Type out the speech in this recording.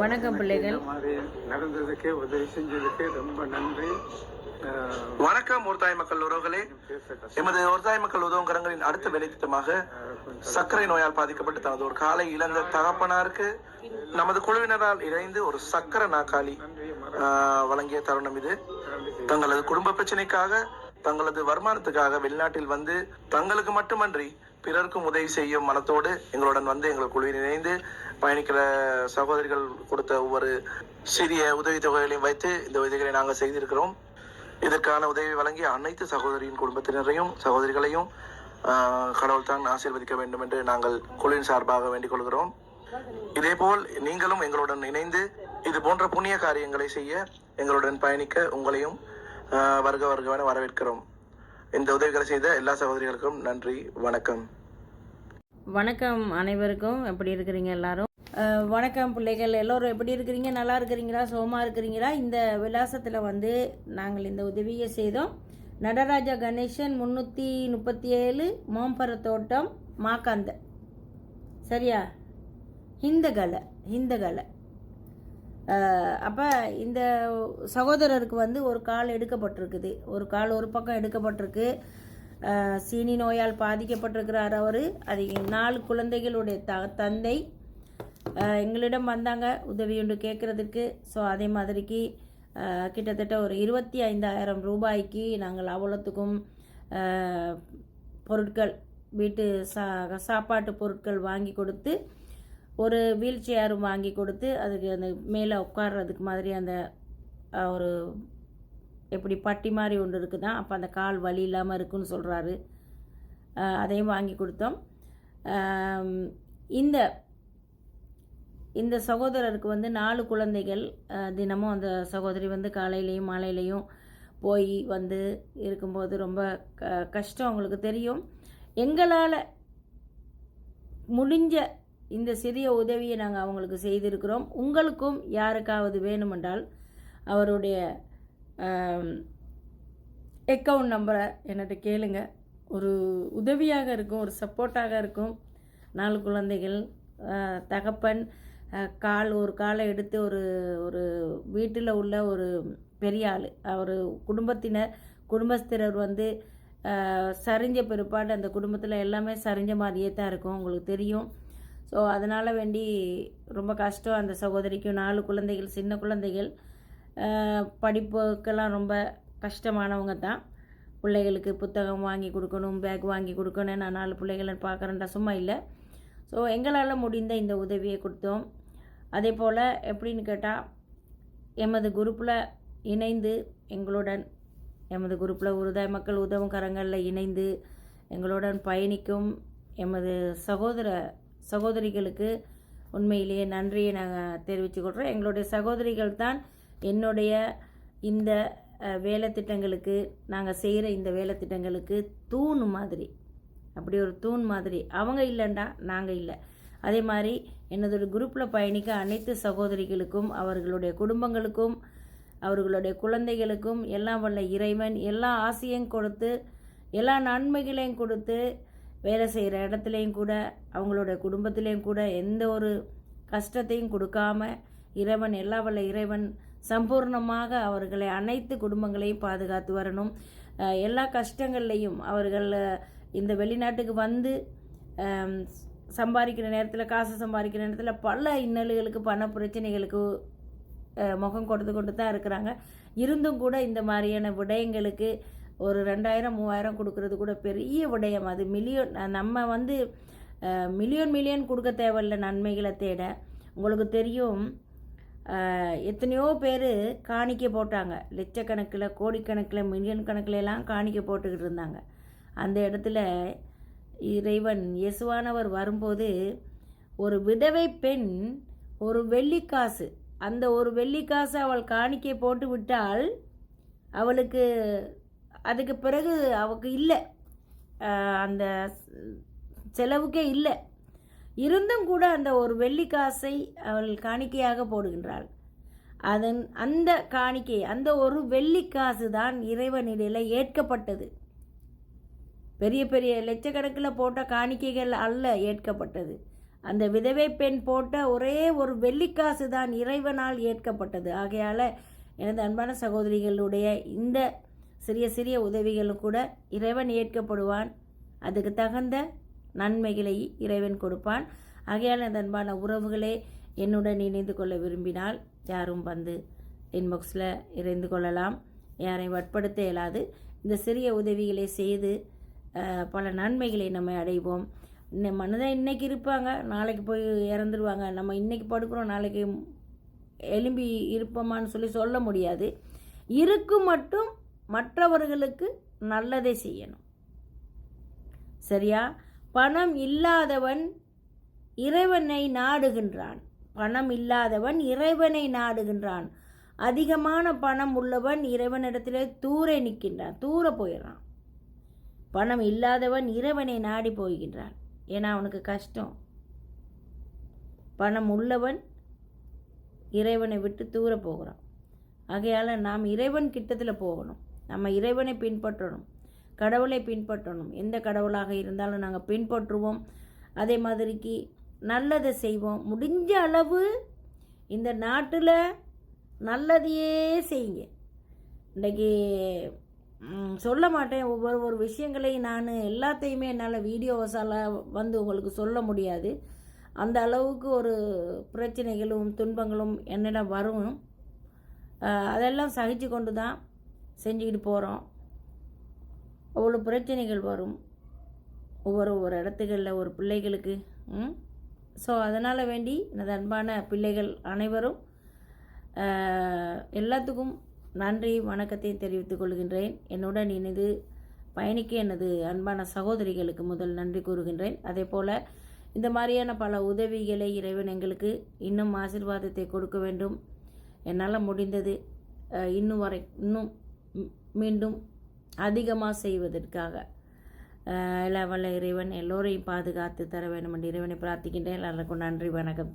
வணக்கம் பிள்ளைகள். நடந்ததுக்கு உதவி செஞ்சதுக்கு ரொம்ப நன்றி. வணக்கம் ஒரு தாய் மக்கள் உறவுகளே. எமது ஒரு தாய் மக்கள் உதவும் கரங்களின் அடுத்த வேலை திட்டமாக சர்க்கரை நோயால் பாதிக்கப்பட்டு தனது ஒரு காலை இழந்த தகப்பனாருக்கு நமது குழுவினரால் இணைந்து ஒரு சக்கர நாக்காளி வழங்கிய தருணம் இது. தங்களது குடும்ப பிரச்சனைக்காக தங்களது வருமானத்துக்காக வெளிநாட்டில் வந்து தங்களுக்கு மட்டுமன்றி பிறருக்கும் உதவி செய்யும் மனத்தோடு எங்களுடன் வந்து எங்கள் குழுவில் இணைந்து பயணிக்கிற சகோதரிகள் கொடுத்த ஒவ்வொரு சிறிய உதவி தொகைகளையும் வைத்து இந்த உதவிகளை நாங்கள் செய்திருக்கிறோம். இதற்கான உதவி வழங்கிய அனைத்து சகோதரியின் குடும்பத்தினரையும் சகோதரிகளையும் கடவுள்தான் கடவுள் தான் ஆசீர்வதிக்க வேண்டும் என்று நாங்கள் குழுவின் சார்பாக வேண்டிக் கொள்கிறோம். இதேபோல் நீங்களும் எங்களுடன் இணைந்து இது போன்ற புண்ணிய காரியங்களை செய்ய எங்களுடன் பயணிக்க உங்களையும் வருக வருகவென வரவேற்கிறோம். இந்த உதவிகளை செய்த எல்லா சகோதரிகளுக்கும் நன்றி வணக்கம். வணக்கம் அனைவருக்கும். எப்படி இருக்கிறீங்க எல்லாரும்? வணக்கம் பிள்ளைகள். எல்லோரும் எப்படி இருக்கிறீங்க? நல்லா இருக்கிறீங்களா? சோமா இருக்கிறீங்களா? இந்த விலாசத்தில் வந்து நாங்கள் இந்த உதவியை செய்தோம். நடராஜா கணேசன் முந்நூற்றி முப்பத்தி ஏழு மோம்பர தோட்டம் மாக்காந்த சரியா? இந்த கலை இந்த ஹிந்தகலை அப்போ இந்த சகோதரருக்கு வந்து ஒரு கால் எடுக்கப்பட்டிருக்குது. ஒரு கால் ஒரு பக்கம் எடுக்கப்பட்டிருக்கு. சீனி நோயால் பாதிக்கப்பட்டிருக்கிறார் அவர். அது நாலு குழந்தைகளுடைய த தந்தை எங்களிடம் வந்தாங்க உதவி ஒன்று கேட்குறதுக்கு. ஸோ அதே மாதிரிக்கு கிட்டத்தட்ட ஒரு இருபத்தி ஐந்தாயிரம் ரூபாய்க்கு நாங்கள் அவ்வளோத்துக்கும் பொருட்கள் வீட்டு சா சாப்பாட்டு பொருட்கள் வாங்கி கொடுத்து ஒரு வீல் சேரும் வாங்கி கொடுத்து அதுக்கு அந்த மேலே உட்கார்றதுக்கு மாதிரி அந்த ஒரு எப்படி பட்டி மாதிரி ஒன்று இருக்குதான் அப்போ அந்த கால் வலி இல்லாமல் இருக்குன்னு சொல்கிறாரு அதையும் வாங்கி கொடுத்தோம். இந்த இந்த சகோதரருக்கு வந்து நாலு குழந்தைகள் தினமும் அந்த சகோதரி வந்து காலையிலையும் மாலையிலையும் போய் வந்து இருக்கும்போது ரொம்ப க கஷ்டம் அவங்களுக்கு தெரியும். எங்களால் முடிஞ்ச இந்த சிறிய உதவியை நாங்கள் அவங்களுக்கு செய்திருக்கிறோம். உங்களுக்கும் யாருக்காவது வேணுமென்றால் அவருடைய அக்கௌண்ட் நம்பரை என்கிட்ட கேளுங்க. ஒரு உதவியாக இருக்கும் ஒரு சப்போர்ட்டாக இருக்கும். நாலு குழந்தைகள் தகப்பன் கால் ஒரு காலை எடுத்து ஒரு ஒரு வீட்டில் உள்ள ஒரு பெரிய ஆள். அவர் குடும்பத்தினர் குடும்பஸ்திரர் வந்து சரிஞ்ச பிற்பாடு அந்த குடும்பத்தில் எல்லாமே சரிஞ்ச மாதிரியே தான் இருக்கும். உங்களுக்கு தெரியும். ஸோ அதனால் வேண்டி ரொம்ப கஷ்டம் அந்த சகோதரிக்கும். நாலு குழந்தைகள் சின்ன குழந்தைகள். படிப்புக்கெல்லாம் ரொம்ப கஷ்டமானவங்க தான். பிள்ளைகளுக்கு புத்தகம் வாங்கி கொடுக்கணும் பேக் வாங்கி கொடுக்கணும். நான் நாலு பிள்ளைகளை பார்க்குறேன்டா சும்மா இல்லை. ஸோ எங்களால் முடிந்த இந்த உதவியை கொடுத்தோம். அதே போல் எப்படின்னு கேட்டால் எமது குரூப்பில் இணைந்து எங்களுடன் எமது குரூப்பில் உருதாய் மக்கள் உதவும் கரங்களில் இணைந்து எங்களுடன் பயணிக்கும் எமது சகோதர சகோதரிகளுக்கு உண்மையிலேயே நன்றியை நாங்கள் தெரிவித்துக்கொள்கிறோம் எங்களுடைய சகோதரிகள் தான் என்னுடைய இந்த வேலைத்திட்டங்களுக்கு நாங்கள் செய்கிற இந்த வேலைத்திட்டங்களுக்கு தூண் மாதிரி. அப்படி ஒரு தூண் மாதிரி. அவங்க இல்லைண்டா நாங்கள் இல்லை. அதே மாதிரி எனது குரூப்பில் பயணிக்க அனைத்து சகோதரிகளுக்கும் அவர்களுடைய குடும்பங்களுக்கும் அவர்களுடைய குழந்தைகளுக்கும் எல்லாம் வல்ல இறைவன் எல்லா ஆசையும் கொடுத்து எல்லா நன்மைகளையும் கொடுத்து வேலை செய்கிற இடத்துலையும் கூட அவங்களோட குடும்பத்திலையும் கூட எந்த ஒரு கஷ்டத்தையும் கொடுக்காம இறைவன் எல்லா வல்ல இறைவன் சம்பூர்ணமாக அவர்களை அனைத்து குடும்பங்களையும் பாதுகாத்து வரணும். எல்லா கஷ்டங்கள்லையும் அவர்கள் இந்த வெளிநாட்டுக்கு வந்து சம்பாதிக்கிற நேரத்தில் காசு சம்பாதிக்கிற நேரத்தில் பல இன்னல்களுக்கு பண பிரச்சனைகளுக்கு முகம் கொடுத்து கொண்டு தான் இருக்கிறாங்க. இருந்தும் கூட இந்த மாதிரியான விடயங்களுக்கு ஒரு ரெண்டாயிரம் மூவாயிரம் கொடுக்கறது கூட பெரிய விடயம் அது. மில்லியன் நம்ம வந்து மில்லியன் மில்லியன் கொடுக்க தேவையில்ல நன்மைகளை தேட. உங்களுக்கு தெரியும் எத்தனையோ பேர் காணிக்க போட்டாங்க. லட்சக்கணக்கில் கோடிக்கணக்கில் மில்லியன் கணக்கில் எல்லாம் காணிக்க போட்டுக்கிட்டு இருந்தாங்க. அந்த இடத்துல இறைவன் இயேசுவானவர் வரும்போது ஒரு விதவை பெண் ஒரு வெள்ளிக்காசு அந்த ஒரு வெள்ளிக்காசு அவள் காணிக்கை போட்டு விட்டால் அவளுக்கு அதுக்கு பிறகு அவளுக்கு இல்லை. அந்த செலவுக்கே இல்லை. இருந்தும் கூட அந்த ஒரு வெள்ளி காசை அவள் காணிக்கையாக போடுகின்றாள். அதன் அந்த காணிக்கை அந்த ஒரு வெள்ளி காசு தான் இறைவனிடையில் ஏற்கப்பட்டது. பெரிய பெரிய லட்சக்கணக்கில் போட்ட காணிக்கைகள் அல்ல ஏற்கப்பட்டது. அந்த விதவை பெண் போட்ட ஒரே ஒரு வெள்ளிக்காசு தான் இறைவனால் ஏற்கப்பட்டது. ஆகையால் எனது அன்பான சகோதரிகளுடைய இந்த சிறிய சிறிய உதவிகளும் கூட இறைவன் ஏற்கப்படுவான். அதுக்கு தகுந்த நன்மைகளை இறைவன் கொடுப்பான். ஆகையால் அன்பான உறவுகளே என்னுடன் இணைந்து கொள்ள விரும்பினால் யாரும் வந்து இன்பாக்ஸில் இணைந்து கொள்ளலாம். யாரையும் வற்படுத்த இயலாது. இந்த சிறிய உதவிகளை செய்து பல நன்மைகளை நம்ம அடைவோம். இந்த மனிதன் இன்னைக்கு இருப்பாங்க நாளைக்கு போய் இறந்துருவாங்க. நம்ம இன்னைக்கு படுக்கிறோம் நாளைக்கு எலும்பி இருப்போமான்னு சொல்லி சொல்ல முடியாது. இருக்கும் மட்டும் மற்றவர்களுக்கு நல்லதை செய்யணும். சரியா? பணம் இல்லாதவன் இறைவனை நாடுகின்றான். பணம் இல்லாதவன் இறைவனை நாடுகின்றான். அதிகமான பணம் உள்ளவன் இறைவனிடத்திலே தூர நிற்கின்றான். தூர போயிடுறான். பணம் இல்லாதவன் இறைவனை நாடி போகின்றான். ஏன்னா அவனுக்கு கஷ்டம். பணம் உள்ளவன் இறைவனை விட்டு தூர போகிறான். ஆகையால் நாம் இறைவன் கிட்டத்தில் போகணும். நம்ம இறைவனை பின்பற்றணும். கடவுளை பின்பற்றணும். எந்த கடவுளாக இருந்தாலும் நாங்கள் பின்பற்றுவோம். அதே மாதிரிக்கு நல்லதை செய்வோம். முடிஞ்ச அளவு இந்த நாட்டில் நல்லதையே செய்யுங்க. இன்றைக்கி சொல்ல மாட்டேன். ஒவ்வொரு ஒரு விஷயங்களையும் நான் எல்லாத்தையுமே என்னால் வீடியோஸால் வந்து உங்களுக்கு சொல்ல முடியாது. அந்த அளவுக்கு ஒரு பிரச்சனைகளும் துன்பங்களும் என்னிடம் வரும். அதெல்லாம் சகிச்சு கொண்டு தான் செஞ்சுக்கிட்டு போகிறோம் அவ்வளோ பிரச்சனைகள் வரும். ஒவ்வொரு ஒரு இடத்துகளில் ஒரு பிள்ளைகளுக்கு ஸோ அதனால் வேண்டி எனது அன்பான பிள்ளைகள் அனைவரும் எல்லாத்துக்கும் நன்றி வணக்கத்தை தெரிவித்துக் கொள்கின்றேன். என்னுடன் இணைந்து பயணிக்க எனது அன்பான சகோதரிகளுக்கு முதல் நன்றி கூறுகின்றேன். அதே போல் இந்த மாதிரியான பல உதவிகளை இறைவன் எங்களுக்கு இன்னும் ஆசீர்வாதத்தை கொடுக்க வேண்டும். என்னால் முடிந்தது இன்னும் வரை இன்னும் மீண்டும் அதிகமாக செய்வதற்காக லெவலில் இறைவன் எல்லோரையும் பாதுகாத்து தர வேண்டும் என்று இறைவனை பிரார்த்திக்கின்றேன். எல்லாருக்கும் நன்றி வணக்கம்.